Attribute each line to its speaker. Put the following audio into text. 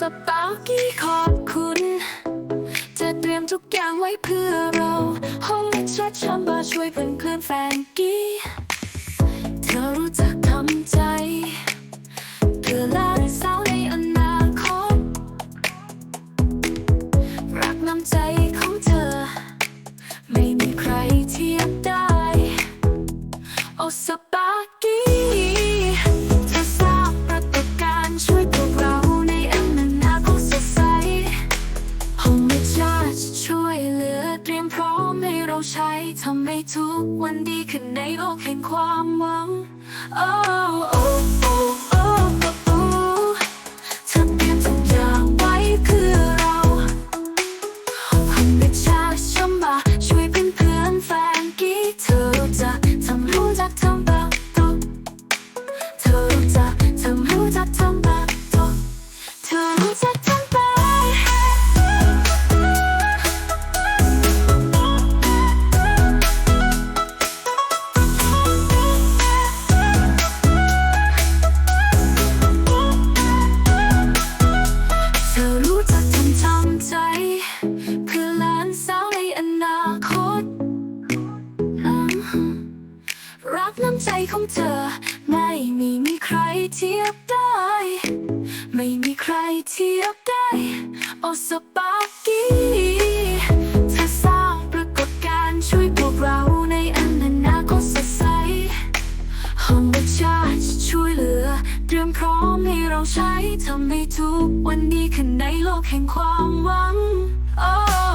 Speaker 1: สปากี้ขอบคุณ จะเตรียมทุกอย่างไว้เพื่อเราห้องเช็ดชัมบาช่วยเพื่อนเพื่อนแฟนกี้เธอรู้จักทำใจเพื่อลานสาวในอนาคตรักน้ำใจของเธอ ไม่มีใครเทียบได้ โอสปากี้ เตรียมพร้อมให้เราใช้ทำให้ทุกวันดีขึ้นในโลกแห่งความหวัง Oh. ำใจของเธอ ไม่มีมีใครเทียบได้ ไม่มีใครเทียบได้ โอสปาร์กี้เธอสร้างปรากฏการณ์ช่วยพวกเราในอนาคตสดใสห้องวิชาจะช่วยเหลือ เตรียมพร้อมให้เราใช้ทำให้ทุกวันดีขึ้นในโลกแห่งความหวังโอ้โอ้โอ้